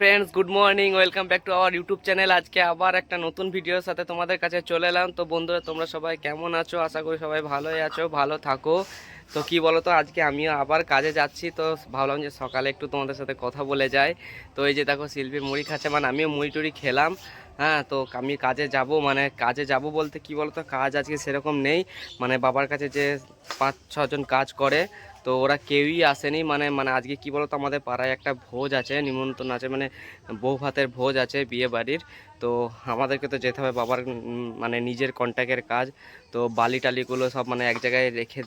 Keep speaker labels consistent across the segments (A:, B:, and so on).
A: Friends good morning welcome back to our YouTube channel আজকে আবার একটা নতুন ভিডিওর সাথে তোমাদের কাছে চলে এলাম। তো বন্ধুরা, তোমরা সবাই কেমন আছো? আশা করি সবাই ভালোই আছো, ভালো থাকো। তো কি বলো তো আজকে আমিও আবার কাজে যাচ্ছি। তো ভাবলাম যে সকালে একটু তোমাদের সাথে কথা বলে যাই। তো এই যে দেখো, শিল্পী মুড়ি খাচ্ছে। মানে আমিও মুড়ি টুড়ি খেলাম। হ্যাঁ তো আমি কাজে যাব। মানে কাজে যাব বলতে কি বলতো, কাজ আজকে সেরকম নেই। মানে বাবার কাছে যে পাঁচ, ছজন কাজ করে তো ওরা কেউই আসেনি মানে মানে আজকে কি বলতো আমাদের পাড়ায় একটা ভোজ আছে, নিমন্ত্রণ আছে মানে বউ ভাতের ভোজ আছে বিয়ে বাড়ির। তো আমাদেরকে তো যেতে হবে, বাবার মানে নিজের কন্ট্যাক্টের কাজ। তো বালি টালিগুলো সব মানে এক জায়গায় রেখে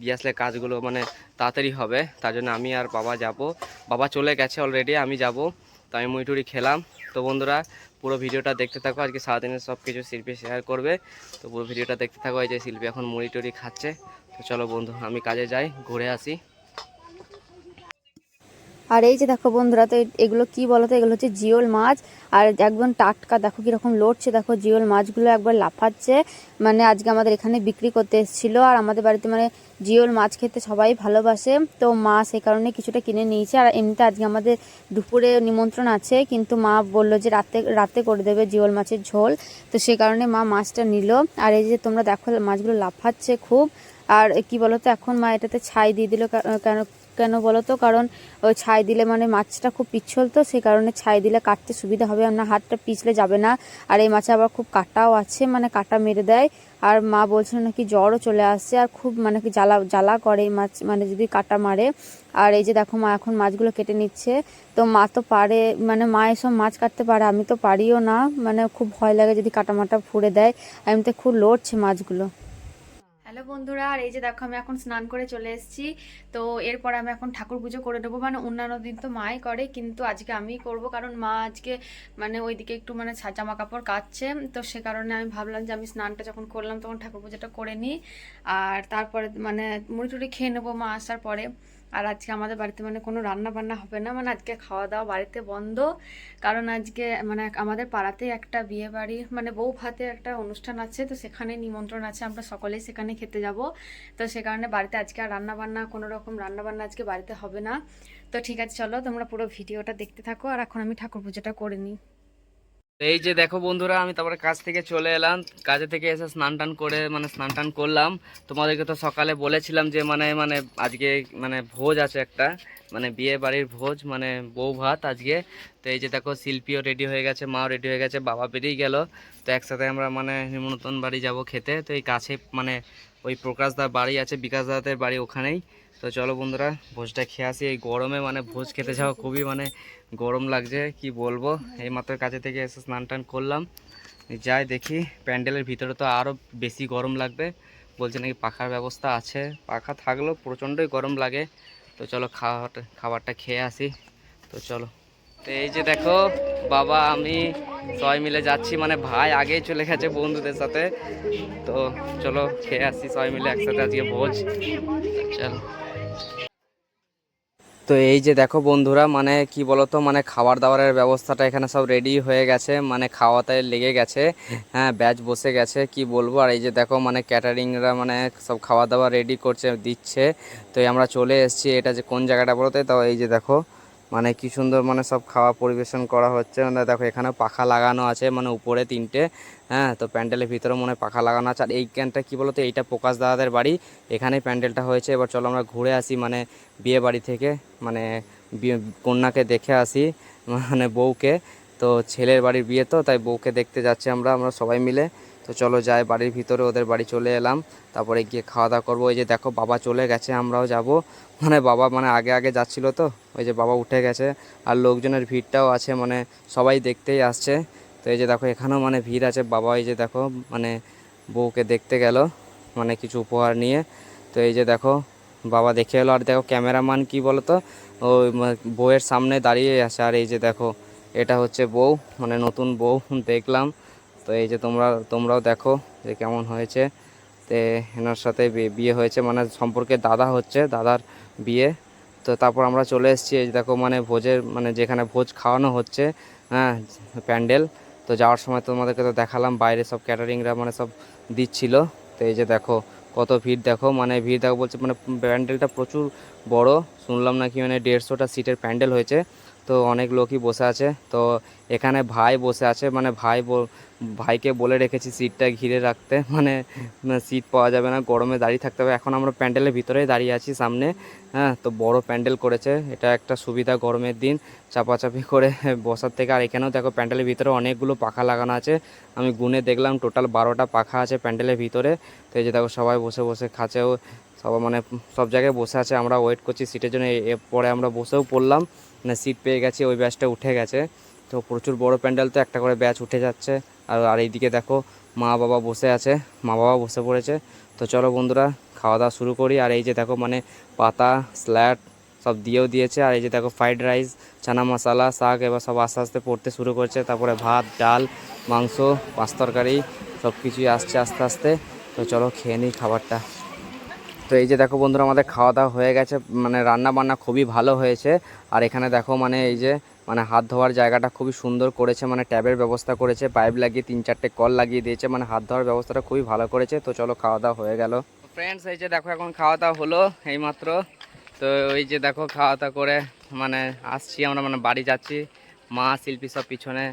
A: দিয়ে আসলে কাজগুলো মানে তাড়াতাড়ি হবে। তার জন্য আমি আর বাবা যাব। বাবা চলে গেছে অলরেডি আমি যাব। তো আমি মুইটুরি খেলাম। তো বন্ধুরা পুরো ভিডিওটা দেখতে থাকো। আজকে সারাদিনের সব কিছু শিল্পী শেয়ার করবে। তো পুরো ভিডিওটা দেখতে থাকো। এই যে শিল্পী এখন মুড়ি টুড়ি খাচ্ছে। তো চলো বন্ধু, আমি কাজে যাই, ঘুরে আসি।
B: আর এই যে দেখো বন্ধুরা, তো এগুলো কি বলতো? এগুলো হচ্ছে জিওল মাছ। আর একদম টাটকা, দেখো কীরকম লড়ছে। দেখো জিওল মাছগুলো একবার লাফাচ্ছে। মানে আজকে আমাদের এখানে বিক্রি করতে এসেছিল। আর আমাদের বাড়িতে মানে জিওল মাছ খেতে সবাই ভালোবাসে। তো মা সেই কারণে কিছুটা কিনে নিয়েছে। আর এমনিতে আজকে আমাদের দুপুরে নিমন্ত্রণ আছে। কিন্তু মা বলল যে রাতে রাতে করে দেবে জিওল মাছের ঝোল। তো সে কারণে মা মাছটা নিল। আর এই যে তোমরা দেখো, মাছগুলো লাফাচ্ছে খুব। আর কি বলতো? এখন মা এটাতে ছাই দিয়ে দিল। কেন কেন বলো তো? কারণ, ওই ছাই দিলে মানে মাছটা খুব পিচ্ছল তো, সেই কারণে ছাই দিলে কাটতে সুবিধা হবে। আর না হাতটা পিছলে যাবে না। আর এই মাছে আবার খুব কাটাও আছে মানে কাটা মেরে দেয়। আর মা বলছিল নাকি জ্বরও চলে আসছে, আর খুব মানে কি জ্বালা জ্বালা করে এই মাছ মানে যদি কাটা মারে। আর এই যে দেখো মা এখন মাছগুলো কেটে নিচ্ছে। তো মা তো পারে মানে মা এসব মাছ কাটতে পারে, আমি তো পারিও না। মানে খুব ভয় লাগে যদি কাটা মাটা ফুড়ে দেয়। এমনিতে খুব লড়ছে মাছগুলো। হ্যালো বন্ধুরা, আর এই যে দেখো আমি এখন স্নান করে চলে এসেছি। তো এরপর আমি এখন ঠাকুর পুজো করে দেবো। মানে অন্যান্য দিন তো মাই করে, কিন্তু আজকে আমি করব। কারণ মা আজকে মানে ওইদিকে একটু মানে জামা কাপড় কাচ্ছে। তো সে কারণে আমি ভাবলাম যে আমি স্নানটা যখন করলাম তখন ঠাকুর পুজোটা করে নিই। আর তারপরে মানে মুড়ি টুড়ি খেয়ে নেব মা আসার পরে। আর আজকে আমাদের বাড়িতে মানে কোনো রান্না বান্না হবে না। মানে আজকে খাওয়া দাওয়া বাড়িতে বন্ধ। কারণ আজকে মানে আমাদের পাড়াতেই একটা বিয়ে বাড়ি মানে বউ ভাতের একটা অনুষ্ঠান আছে, তো সেখানে নিমন্ত্রণ আছে। আমরা সকলেই সেখানে খেতে যাব। তো সে কারণে বাড়িতে আজকে আর রান্না বান্না কোনো রকম রান্না বান্না আজকে বাড়িতে হবে না। তো ঠিক আছে, চলো তোমরা পুরো ভিডিওটা দেখতে থাকো। আর এখন আমি ঠাকুর পুজোটা করে নিই।
A: এই যে দেখো বন্ধুরা, আমি তারপরে কাজ থেকে চলে এলাম। কাজে থেকে এসে স্নান টান করে মানে স্নান টান করলাম। তোমাদেরকে তো সকালে বলেছিলাম যে মানে মানে আজকে মানে ভোজ আছে একটা। মানে বিয়ে বাড়ির ভোজ মানে বউ ভাত আজকে। তো এই যে দেখো, শিল্পীও রেডি হয়ে গেছে, মাও রেডি হয়ে গেছে, বাবা বেরিয়ে গেল। তো একসাথে আমরা মানে নিমন্ত্রণ বাড়ি যাব খেতে। তো এই কাছে মানে ওই প্রকাশদার বাড়ি আছে, বিকাশ দাদের বাড়ি ওখানেই। তো চলো বন্ধুরা, ভোজটা খেয়ে আসি। এই গরমে মানে ভোজ খেতে যাওয়া খুবই মানে গরম লাগছে, কি বলব? এই মাত্র কাছে থেকে এসে স্নান টান করলাম। যাই দেখি, প্যান্ডেলের ভিতরে তো আরও বেশি গরম লাগবে। বলছে নাকি পাখার ব্যবস্থা আছে। পাখা থাকলেও প্রচণ্ডই গরম লাগে। তো চলো খাওয়াটা খাবারটা খেয়ে আসি। তো চলো। তো এই যে দেখো, বাবা, আমি সবাই মিলে যাচ্ছি। মানে ভাই আগেই চলে গেছে বন্ধুদের সাথে। তো চলো, খেয়ে আসি সবাই মিলে একসাথে আজকে ভোজ। চলো। তো এই যে দেখো বন্ধুরা মানে কি বলতো মানে খাবার দাবারের ব্যবস্থাটা এখানে সব রেডি হয়ে গেছে মানে খাওয়াতে লেগে গেছে। হ্যাঁ ব্যাচ বসে গেছে, কি বলব? আর এই যে দেখো মানে ক্যাটারিংরা মানে সব খাওয়া দাওয়া রেডি করছে, দিচ্ছে। তো আমরা চলে এসেছি, এটা যে কোন জায়গাটা বলতে তো? এই যে দেখো মানে কি সুন্দর মানে সব খাওয়া পরিবেশন করা হচ্ছে। মানে দেখো, এখানে পাখা লাগানো আছে মানে উপরে তিনটে। হ্যাঁ তো প্যান্ডেলের ভিতরে মনে পাখা লাগানো আছে। আর এই এইখানটা কি বলতো, এইটা প্রকাশ দাদাদের বাড়ি। এখানেই প্যান্ডেলটা হয়েছে। এবার চলো আমরা ঘুরে আসি মানে বিয়ে বাড়ি থেকে। মানে কন্যাকে দেখে আসি মানে বউকে। তো ছেলের বাড়ির বিয়ে তো, তাই বউকে দেখতে যাচ্ছি আমরা আমরা সবাই মিলে। তো চলো যাই, বাড়ির ভিতরে ওদের বাড়ি চলে এলাম। তারপরে গিয়ে খাওয়া দাওয়া করব। ওই যে দেখো, বাবা চলে গেছে, আমরাও যাব। মানে বাবা মানে আগে আগে যাচ্ছিল তো, ওই যে বাবা উঠে গেছে। আর লোকজনের ভিড়টাও আছে মানে সবাই দেখতেই আসছে। তো এই যে দেখো, এখানেও মানে ভিড় আছে। বাবা এই যে দেখো মানে বউকে দেখতে গেল মানে কিছু উপহার নিয়ে। তো এই যে দেখো, বাবা দেখে এলো, আর দেখো ক্যামেরাম্যান কি বলতো, ওই বউয়ের সামনে দাঁড়িয়ে আছে। আর এই যে দেখো, এটা হচ্ছে বউ মানে নতুন বউ, দেখলাম। তো এই যে তোমরা, তোমরাও দেখো যে কেমন হয়েছে। তে এনার সাথে বিয়ে হয়েছে মানে সম্পর্কে দাদা হচ্ছে, দাদার বিয়ে। তো তারপর আমরা চলে এসেছি, এই দেখো মানে ভোজের মানে যেখানে ভোজ খাওয়ানো হচ্ছে হ্যাঁ প্যান্ডেল। তো যাওয়ার সময় তোমাদেরকে তো দেখালাম, বাইরে সব ক্যাটারিংরা মানে সব দিচ্ছিল। তো এই যে দেখো, কত ভিড় দেখো মানে ভিড় দেখো বলছে মানে প্যান্ডেলটা প্রচুর বড়। শুনলাম নাকি মানে দেড়শোটা সিটের প্যান্ডেল হয়েছে। তো অনেক লোকই বসে আছে। তো এখানে ভাই বসে আছে মানে ভাই ভাইকে বলে রেখেছি সিটটা ঘিরে রাখতে। মানে সিট পাওয়া যাবে না, গরমে দাঁড়িয়ে থাকতে হবে। এখন আমরা প্যান্ডেলের ভিতরেই দাঁড়িয়ে আছি সামনে। হ্যাঁ তো বড় প্যান্ডেল করেছে। এটা একটা সুবিধা গরমের দিন, চাপাচাপি করে বসার থেকে। আর এখানেও দেখো প্যান্ডেলের ভিতরে অনেকগুলো পাখা লাগানো আছে। আমি গুনে দেখলাম, টোটাল বারোটা পাখা আছে প্যান্ডেলের ভিতরে। তো এই যে দেখো সবাই বসে বসে খাচ্ছেও সবাই মানে সব জায়গায় বসে আছে। আমরা ওয়েট করছি সিটের জন্য। এরপরে আমরা বসেও পড়লাম। মানে সিট পেয়ে গেছি, ওই ব্যাচটা উঠে গেছে। তো প্রচুর বড় প্যান্ডেল তো, একটা করে ব্যাচ উঠে যাচ্ছে। আর আর এইদিকে দেখো, মা বাবা বসে আছে, মা বাবা বসে পড়েছে। তো চলো বন্ধুরা, খাওয়া দাওয়া শুরু করি। আর এই যে দেখো মানে পাতা স্ল্যাট সব দিয়েও দিয়েছে। আর এই যে দেখো ফ্রাইড রাইস চানা মশালা, শাক, এবার সব আস্তে আস্তে পড়তে শুরু করছে। তারপরে ভাত, ডাল, মাংস, পাঁচ তরকারি সব কিছুই আসছে আস্তে আস্তে। তো চলো, খেয়ে নিই খাবারটা। তো এই যে দেখো বন্ধুরা, আমাদের খাওয়া দাওয়া হয়ে গেছে। মানে রান্না বান্না খুবই ভালো হয়েছে। আর এখানে দেখো মানে এই যে মানে হাত ধোয়ার জায়গাটা খুবই সুন্দর করেছে। মানে ট্যাবের ব্যবস্থা করেছে, পাইপ লাগিয়ে তিন চারটে কল লাগিয়ে দিয়েছে। মানে হাত ধোয়ার ব্যবস্থাটা খুবই ভালো করেছে। তো চলো খাওয়া দাওয়া হয়ে গেল। ফ্রেন্ডস এই যে দেখো এখন খাওয়া দাওয়া হলো এইমাত্র। তো ওই যে দেখো খাওয়া দাওয়া করে মানে আসছি আমরা মানে বাড়ি যাচ্ছি। মা, শিল্পী সব পিছনে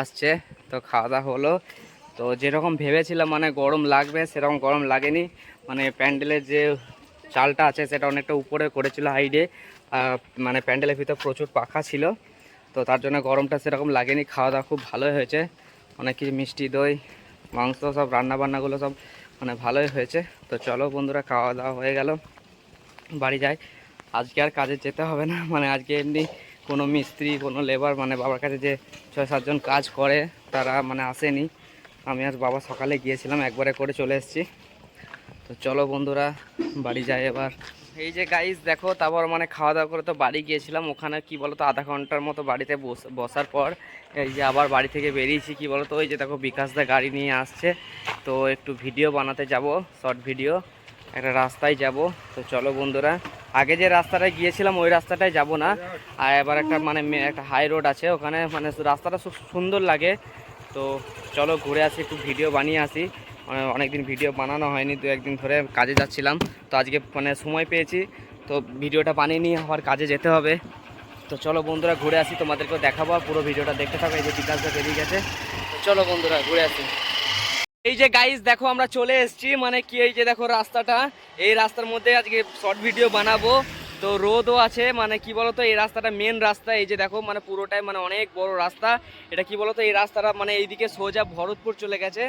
A: আসছে। তো খাওয়া দাওয়া হলো। তো যেরকম ভেবেছিলাম মানে গরম লাগবে, সেরকম গরম লাগেনি। মানে প্যান্ডেলের যে চালটা আছে সেটা অনেকটা উপরে করেছিল হাইডে মানে প্যান্ডেলের ভিতরে প্রচুর পাখা ছিল। তো তার জন্য গরমটা সেরকম লাগেনি, খাওয়া দাওয়া খুব ভালোই হয়েছে। অনেক কিছু মিষ্টি দই, মাংস সব রান্না বান্নাগুলো সব মানে ভালোই হয়েছে। তো চলো বন্ধুরা, খাওয়া দাওয়া হয়ে গেল, বাড়ি যাই। আজকে আর কাজে যেতে হবে না মানে আজকে এমনি কোনো মিস্ত্রি, কোনো লেবার মানে বাবার কাছে যে ছয় সাতজন কাজ করে, তারা মানে আসেনি। আমি আজ বাবা সকালে গিয়েছিলাম, একবারে করে চলে এসেছি। তো চলো বন্ধুরা, বাড়ি যাই এবার। এই যে গাইস দেখো, তারপর মানে খাওয়া দাওয়া করে তো বাড়ি গিয়েছিলাম। ওখানে কি বলতো, আধা ঘণ্টার মতো বাড়িতে বস- বসার পর এই যে আবার বাড়ি থেকে বেরিয়েছি, কি বলতো, ওই যে দেখো বিকাশদা গাড়ি নিয়ে আসছে। তো একটু ভিডিও বানাতে যাব শর্ট ভিডিও একটা রাস্তায় যাব। তো চলো বন্ধুরা, আগে যে রাস্তাটায় গিয়েছিলাম, ওই রাস্তাটায় যাব না। আর এবার একটা মানে একটা হাই রোড আছে, ওখানে মানে রাস্তাটা খুব সুন্দর লাগে। তো চলো ঘুরে আসি, একটু ভিডিও বানিয়ে আসি। অনেকদিন ভিডিও বানানো হয়নি, দু একদিন ধরে কাজে যাচ্ছিলাম। তো আজকে মানে সময় পেয়েছি, তো ভিডিওটা বানিয়ে নিয়ে আবার কাজে যেতে হবে। তো চলো বন্ধুরা ঘুরে আসি, তোমাদেরকেও দেখাবো পুরো ভিডিওটা দেখতে থাকো, এই যে বিকাশটা বেরিয়ে গেছে। তো চলো বন্ধুরা ঘুরে আসি। এই যে গাইজ দেখো আমরা চলে এসেছি মানে কি এই যে দেখো রাস্তাটা, এই রাস্তার মধ্যে আজকে শর্ট ভিডিও বানাবো। তো রোদও আছে মানে কি বলতো, এই রাস্তাটা মেন রাস্তা, এই যে দেখো মানে পুরোটাই মানে অনেক বড় রাস্তা। এটা কি বলতো, এই রাস্তাটা মানে এইদিকে সোজা ভরতপুর চলে গেছে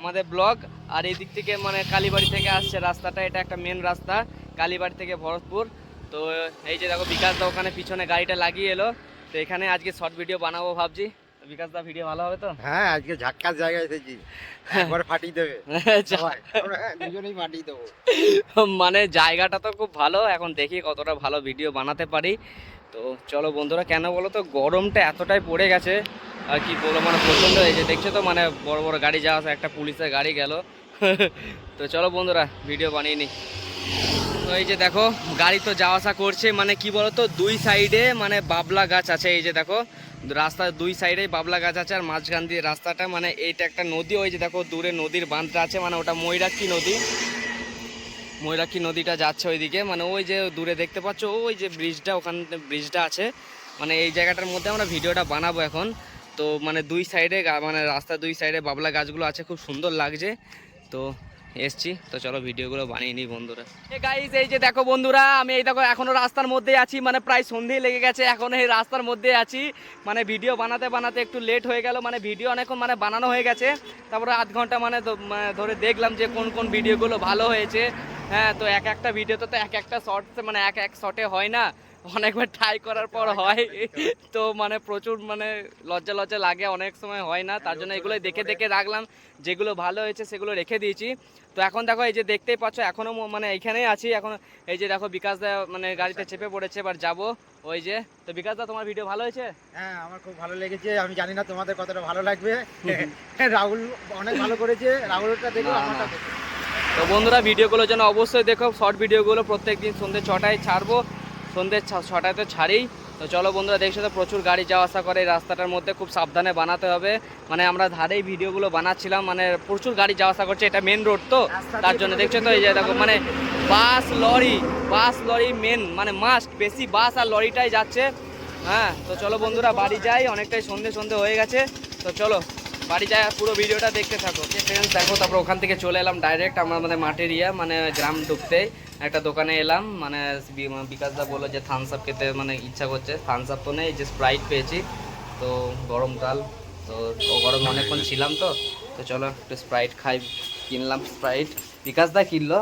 A: আমাদের ব্লক, আর এই দিক থেকে মানে কালীবাড়ি থেকে আসছে রাস্তাটা, এটা একটা মেন রাস্তা, কালীবাড়ি থেকে ভরতপুর। তো এই যে দেখো, বিকাশ দা ওখানে পিছনে গাড়িটা লাগিয়ে এলো। তো এখানে আজকে শর্ট ভিডিও বানাবো ভাবছি। বিকাশ দা ভিডিও ভালো হবে তো?
C: হ্যাঁ আজকে ঝাক্কাস জায়গায় এসেছি। একবার ফাটিয়ে দেবে। সবাই। দুজনেই ফাটিয়ে দেবো।
A: মানে জায়গাটা তো খুব ভালো এখন দেখি কতটা ভালো ভিডিও বানাতে পারি। তো চলো বন্ধুরা কেন বলো তো গরমটা এতটাই পড়ে গেছে। আর কি বলব মানে প্রচণ্ড এই যে দেখছ তো মানে বড় বড় গাড়ি যাওয়া আসা, একটা পুলিশের গাড়ি গেল। তো চলো বন্ধুরা ভিডিও বানিয়ে নিই তো এই যে দেখো গাড়ি তো যাওয়া আসা করছে মানে কি বলতো দুই সাইডে মানে বাবলা গাছ আছে এই যে দেখো। রাস্তার দুই সাইডে বাবলা গাছ আছে আর মাঝখান দিয়ে রাস্তাটা মানে এইটা একটা নদী, ওই যে দেখো দূরে নদীর বাঁধটা আছে মানে ওটা ময়ূরাক্ষী নদী। ময়ূরাক্ষী নদীটা যাচ্ছে ওইদিকে মানে ওই যে দূরে দেখতে পাচ্ছ, ওই যে ব্রিজটা, ওখান, ব্রিজটা আছে। মানে এই জায়গাটার মধ্যে আমরা ভিডিওটা বানাবো এখন। তো মানে দুই সাইডে মানে রাস্তার দুই সাইডে বাবলা গাছগুলো আছে, খুব সুন্দর লাগছে। তো এসছি। তো চলো ভিডিওগুলো বানিয়ে নিই বন্ধুরা। এ গাইস এই যে দেখো বন্ধুরা, আমি এই দেখো এখনও রাস্তার মধ্যে আছি মানে প্রায় সন্ধে লেগে গেছে, এখন এই রাস্তার মধ্যে আছি। মানে ভিডিও বানাতে বানাতে একটু লেট হয়ে গেল মানে ভিডিও অনেকক্ষণ মানে বানানো হয়ে গেছে। তারপরে আধ ঘণ্টা মানে মানে ধরে দেখলাম যে কোন কোন ভিডিওগুলো ভালো হয়েছে। হ্যাঁ তো এক একটা ভিডিওতে তো এক একটা শর্ট মানে এক এক শর্টে হয় না। অনেকবার ট্রাই করার পর হয়। তো মানে প্রচুর মানে লজ্জা লজ্জা লাগে অনেক সময় হয় না। তার জন্য এগুলো দেখে দেখে রাখলাম যেগুলো ভালো হয়েছে সেগুলো রেখে দিয়েছি। তো এখন দেখো এই যে দেখতেই পাচ্ছ এখনও মানে এইখানেই আছি। এখন এই যে দেখো বিকাশ দা মানে গাড়িতে চেপে পড়েছে এবার যাব ওই যে। তো বিকাশ দা তোমার ভিডিও ভালো হয়েছে?
C: হ্যাঁ আমার খুব ভালো লেগেছে। আমি জানি না তোমাদের কতটা ভালো লাগবে। রাহুল অনেক ভালো করেছে। রাহুলটা দেখো আমারটা দেখো।
A: তো বন্ধুরা ভিডিওগুলো যেন অবশ্যই দেখো শর্ট ভিডিওগুলো প্রত্যেক দিন সন্ধ্যে ছটায় ছাড়বো। সন্ধ্যে ছটাতে ছটায় তো ছাড়ি। তো চলো বন্ধুরা দেখছ তো প্রচুর গাড়ি যাওয়া আসা করে। এই রাস্তাটার মধ্যে খুব সাবধানে বানাতে হবে। মানে আমরা ধারেই ভিডিওগুলো বানাচ্ছিলাম। মানে প্রচুর গাড়ি যাওয়া আসা করছে। এটা মেন রোড তো। তার জন্য দেখছ তো এই যে দেখো মানে bus lorry bus lorry main মানে মাস্ট বেশি বাস আর লরিটাই যাচ্ছে। হ্যাঁ তো চলো বন্ধুরা বাড়ি যাই। অনেকটাই সন্ধে সন্ধে হয়ে গেছে। তো চলো বাড়ি যায় পুরো ভিডিওটা দেখতে থাকো। ফ্রেন্ডস দেখো তারপর ওখান থেকে চলে এলাম ডাইরেক্ট আমরা আমাদের মাঠের ইয়া মানে গ্রাম ঢুকতে। একটা দোকানে এলাম মানে বিকাশদা বলল যে থামস আপ খেতে মানে ইচ্ছা করছে। থামস আপ তো নেই যে স্প্রাইট পেয়েছি। তো গরমকাল তো গরমে অনেকক্ষণ ছিলাম তো। তো চলো একটু স্প্রাইট খাই কিনলাম স্প্রাইট বিকাশদা কিনলো।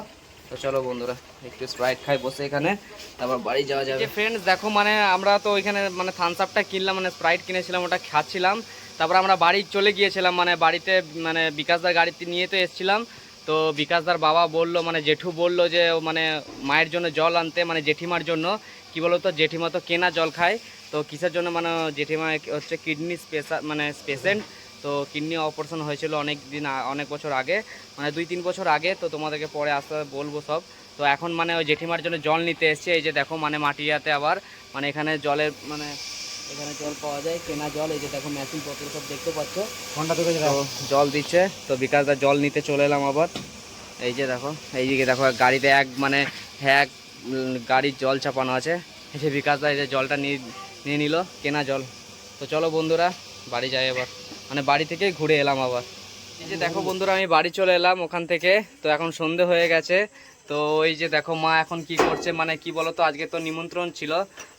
A: তো চলো বন্ধুরা একটু স্প্রাইট খাই বসে এখানে তারপর বাড়ি যাওয়া যাবে। ফ্রেন্ডস দেখো মানে আমরা তো ওইখানে মানে থামস আপটা কিনলাম মানে স্প্রাইট কিনেছিলাম ওটা খাচ্ছিলাম। তারপর আমরা বাড়ি চলে গিয়েছিলাম মানে বাড়িতে মানে বিকাশদার গাড়িতে নিয়ে তো এসেছিলাম। তো বিকাশদার বাবা বলল মানে জেঠু বলল যে মানে মায়ের জন্য জল আনতে মানে জেঠিমার জন্য। কি বলো তো জেঠিমা তো কেনা জল খায়। তো কিসের জন্য মানে জেঠিমা হচ্ছে কিডনি স্পেশাল মানে পেশেন্ট। তো কিডনি অপারেশন হয়েছিল অনেক দিন, অনেক বছর আগে। মানে দুই তিন বছর আগে, তো তোমাদেরকে পরে আস্তে বলব সব। তো এখন মানে ওই জেঠিমার জন্য জল নিতে এসছে। এই যে দেখো মানে মাটিয়াতে আবার মানে এখানে জলের মানে এখানে জল পাওয়া যায় কেনা জল এই যে দেখো মেশিন পত্র সব দেখতে পাচ্ছ।
C: ঘণ্টা থেকে
A: জল দিচ্ছে তো বিকাশদা জল নিতে চলে এলাম আবার। এই যে দেখো এই যে দেখো গাড়িতে এক মানে এক গাড়ির জল চাপানো আছে। এই যে বিকাশদা এই যে জলটা নিয়ে নিয়ে নিল কেনা জল। তো চলো বন্ধুরা বাড়ি যাই এবার মানে বাড়ি থেকেই ঘুরে এলাম আবার। এই যে দেখো বন্ধুরা আমি বাড়ি চলে এলাম ওখান থেকে। তো এখন সন্ধে হয়ে গেছে। তো এই যে দেখো মা এখন কি করছে মানে কি বলো তো আজকে তো নিমন্ত্রণ ছিল।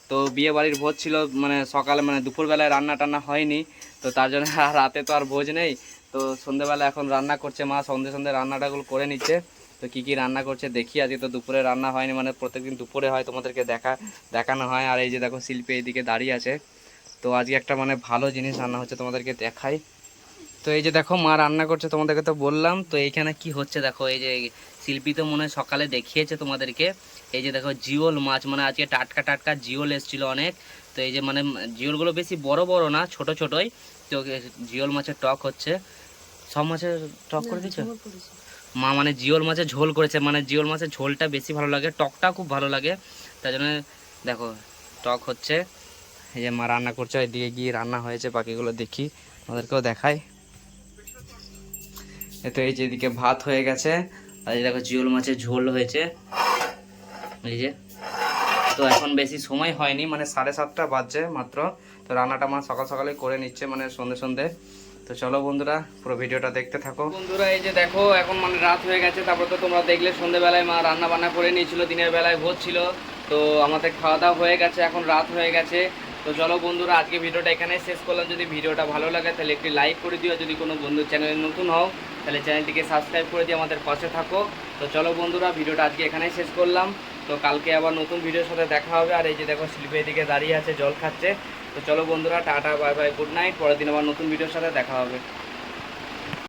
A: তো বিয়ে বাড়ির ভোজ ছিল মানে সকালে মানে দুপুরবেলায় রান্না টান্না হয়নি, তো তার জন্য রাতে তো আর ভোজ নেই। তো সন্ধেবেলা এখন রান্না করছে মা, সন্ধে সন্ধে রান্নাটাগুলো করে নিচ্ছে। তো কি কি রান্না করছে দেখি, আজকে তো দুপুরে রান্না হয়নি মানে প্রত্যেকদিন দুপুরে হয় তোমাদেরকে দেখা, দেখানো হয়। আর এই যে দেখো শিল্পী এইদিকে দাঁড়িয়ে আছে। তো আজকে একটা মানে ভালো জিনিস রান্না হচ্ছে তোমাদেরকে দেখাই। তো এই যে দেখো মা রান্না করছে তোমাদেরকে তো বললাম, তো এইখানে কি হচ্ছে দেখো, এই যে শিল্পী তো মনে হয় সকালে দেখিয়েছে তোমাদেরকে। এই যে দেখো জিওল মাছ মানে আজকে টাটকা টাটকা জিওল এসেছিল অনেক। তো এই যে মানে জিওলগুলো বেশি বড় বড় না ছোট ছোটই। তো জিওল মাছের টক হচ্ছে। সব মাছের টক করে দিচ্ছে মা মানে জিওল মাছের ঝোল করেছে। মানে জিওল মাছের ঝোলটা বেশি ভালো লাগে টকটা খুব ভালো লাগে। তাই জন্য দেখো টক হচ্ছে। এই যে মা রান্না করছে এদিকে গিয়ে রান্না হয়েছে বাকিগুলো দেখি আমাদেরকেও দেখাই। এ তো এই যে এদিকে ভাত হয়ে গেছে। আর দেখো জিওল মাছের ঝোল হয়েছে। এই যে। তো এখন বেশি সময় হয়নি মানে সাড়ে সাতটা বাজছে মাত্র। তো রান্নাটা মা সকাল সকালে করে নিচ্ছে মানে সন্ধে সন্ধে। তো চলো বন্ধুরা, পুরো ভিডিওটা দেখতে থাকো। বন্ধুরা, এই যে দেখো, এখন মানে রাত হয়ে গেছে, তারপর তো তোমরা দেখলে সন্ধেবেলায় মা রান্না বান্না করে নিয়েছিল, দিনের বেলায় ভোজ ছিল। তো আমাদের খাওয়া দাওয়া হয়ে গেছে, এখন রাত হয়ে গেছে। তো চলো বন্ধুরা, আজকে ভিডিওটা এখানেই শেষ করলাম। যদি ভিডিওটা ভালো লাগে, তাহলে একটি লাইক করে দিও। যদি কোনো বন্ধু চ্যানেলে নতুন হও, তাহলে চ্যানেলটিকে সাবস্ক্রাইব করে দিয়ে আমাদের পাশে থাকো। তো চলো বন্ধুরা, ভিডিওটা আজকে এখানেই শেষ করলাম। তো কালকে আবার নতুন ভিডিওর সাথে দেখা হবে। আর এই যে দেখো, শিল্পী এদিকে দাঁড়িয়ে আছে, জল খাচ্ছে। তো চলো বন্ধুরা, tata bye bye good night পরের দিন আবার নতুন ভিডিওর সাথে দেখা হবে।